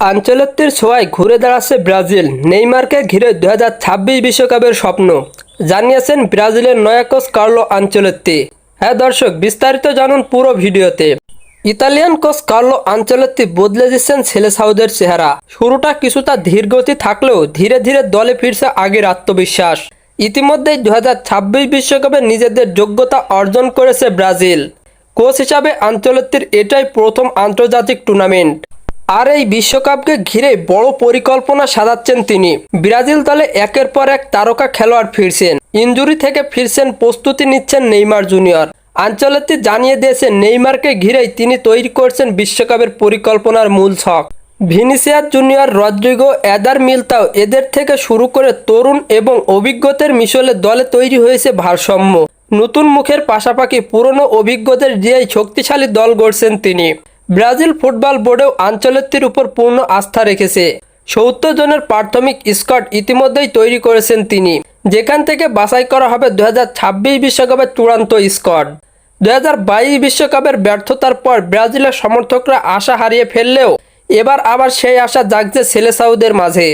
আঞ্চলিকটির ছোঁয়ায় ঘুরে দাঁড়াচ্ছে ব্রাজিল। নেইমারকে ঘিরে দু বিশ্বকাপের স্বপ্ন। জানিয়েছেন ব্রাজিলের নয়া কোচ কার্লো আঞ্চলত্তি। হ্যাঁ দর্শক, বিস্তারিত জানুন পুরো ভিডিওতে। ইতালিয়ান কোচ কার্লো আঞ্চলত্তি বদলে দিচ্ছেন ছেলে সাউদের চেহারা। শুরুটা কিছুটা ধীরগতি থাকলেও ধীরে ধীরে দলে ফিরছে আগের আত্মবিশ্বাস। ইতিমধ্যেই দু বিশ্বকাপে নিজেদের যোগ্যতা অর্জন করেছে ব্রাজিল। কোচ হিসাবে আঞ্চলত্তির এটাই প্রথম আন্তর্জাতিক টুর্নামেন্ট। আর এই বিশ্বকাপকে ঘিরে বড় পরিকল্পনা সাজাচ্ছেন তিনি। ব্রাজিল দলে একের পর এক তারকা খেলোয়াড় ফিরছেন। ইনজুরি থেকে ফিরছেন প্রস্তুতি নিচ্ছেন নেইমার জুনিয়র। আঞ্চলতি জানিয়ে দিয়েছেন নেইমারকে ঘিরেই তিনি তৈরি করছেন বিশ্বকাপের পরিকল্পনার মূল ছক। Vinicius Junior Rodrygo Eder Militao এদের থেকে শুরু করে তরুণ এবং অভিজ্ঞতার মিশলে দলে তৈরি হয়েছে ভারসাম্য। নতুন মুখের পাশাপাশি পুরনো অভিজ্ঞদের দিয়েই শক্তিশালী দল গড়ছেন তিনি। ব্রাজিল ফুটবল বোর্ডেও আঞ্চলিকটির উপর পূর্ণ আস্থা রেখেছে। সত্তর জনের প্রাথমিক স্কট ইতিমধ্যেই তৈরি করেছেন তিনি। যেখান থেকে বাছাই করা হবে দু বিশ্বকাপের চূড়ান্ত স্কট দু হাজার বিশ্বকাপের ব্যর্থতার পর ব্রাজিলের সমর্থকরা আশা হারিয়ে ফেললেও এবার আবার সেই আশা জাগছে ছেলে সাউদের মাঝে।